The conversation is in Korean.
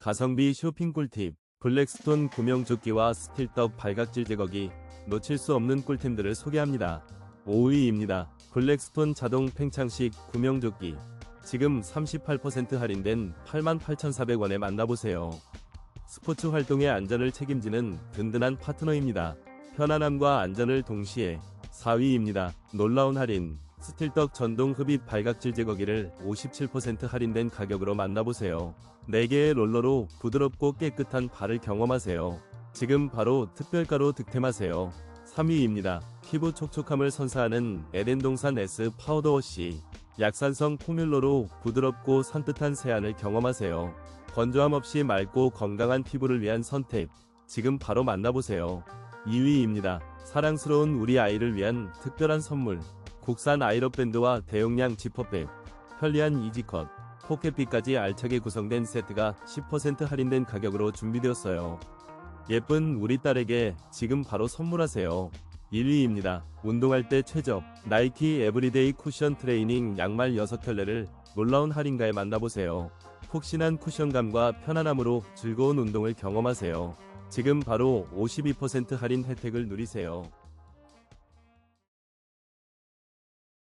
가성비 쇼핑 꿀팁 블랙스톤 구명조끼와 스틸떡 발각질 제거기 놓칠 수 없는 꿀템들을 소개합니다. 5위입니다. 블랙스톤 자동 팽창식 구명조끼 지금 38% 할인된 88,400원에 만나보세요. 스포츠 활동의 안전을 책임지는 든든한 파트너입니다. 편안함과 안전을 동시에 4위입니다. 놀라운 할인 스틸떡 전동 흡입 발각질 제거기를 57% 할인된 가격으로 만나보세요. 4개의 롤러로 부드럽고 깨끗한 발을 경험하세요. 지금 바로 특별가로 득템하세요. 3위입니다. 피부 촉촉함을 선사하는 에덴동산 S 파우더워시 약산성 포뮬러로 부드럽고 산뜻한 세안을 경험하세요. 건조함 없이 맑고 건강한 피부를 위한 선택 지금 바로 만나보세요. 2위입니다. 사랑스러운 우리 아이를 위한 특별한 선물 국산 아이러밴드와 대용량 지퍼백 편리한 이지컷 포켓비까지 알차게 구성된 세트가 10% 할인된 가격으로 준비되었어요. 예쁜 우리 딸에게 지금 바로 선물하세요. 1위입니다. 운동할 때 최적 나이키 에브리데이 쿠션 트레이닝 양말 6켤레를 놀라운 할인가에 만나보세요. 푹신한 쿠션감과 편안함으로 즐거운 운동을 경험하세요. 지금 바로 52% 할인 혜택을 누리세요.